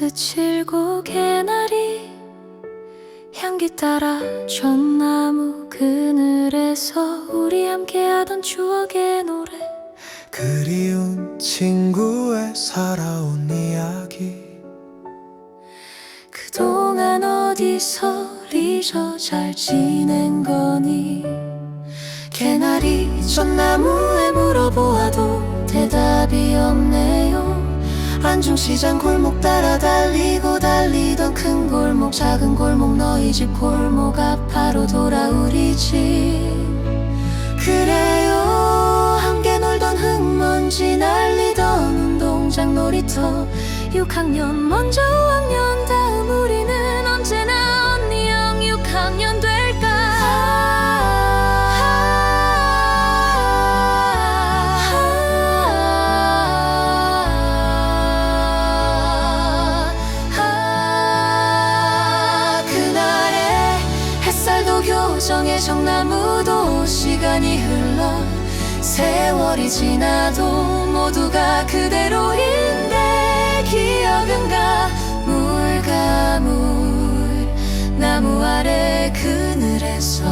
스칠고 개나리 향기 따라 전나무 그늘에서 우리 함께하던 추억의 노래. 그리운 친구의 살아온 이야기. 그동안 어디서 리저 잘 지낸 거니? 개나리 전나무에 물 안중시장 골목 따라 달리고 달리던 큰 골목 작은 골목 너희 집 골목 앞바로 돌아 우리 집. 그래요. 함께 놀던 흙먼지 날리던 운동장 놀이터. 6학년 먼저 5학년 교정의 정나무도 시간이 흘러 세월이 지나도 모두가 그대로인데 기억은 가물 가물 나무 아래 그늘에서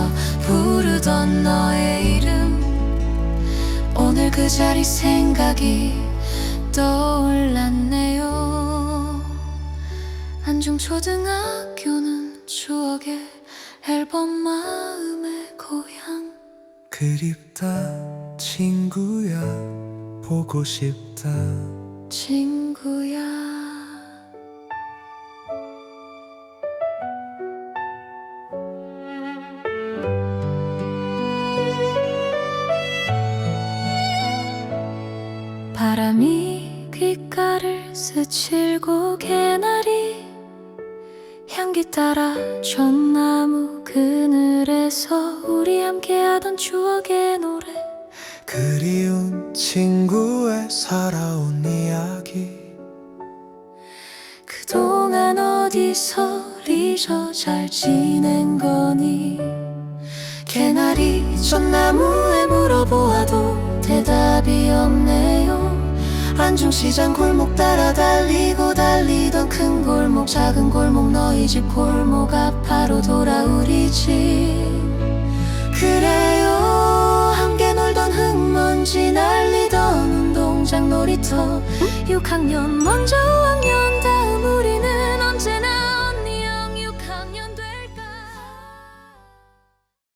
부르던 너의 이름. 오늘 그 자리 생각이 떠올랐네요. 안중초등학교는 추억의 앨범 마음의 고향. 그립다 친구야. 보고 싶다. 친구야. 바람이 귓가를 스칠고 개나리 향기 따라 전나무 그늘에서 우리 함께 하던 추억의 노래. 그리운 친구의 살아온 이야기. 그동안 어디서 리저 잘 지낸 거니? 개나리 전나무에 물어보아도 대답이 없네요 안중시장 골목 따라 달리고 달리던 큰 골목 작은 골목 너희 집 골목 앞바로 돌아 우리 집. 그래요. 함께 놀던 흙먼지 날리던 운동장 놀이터. 6학년 먼저 5학년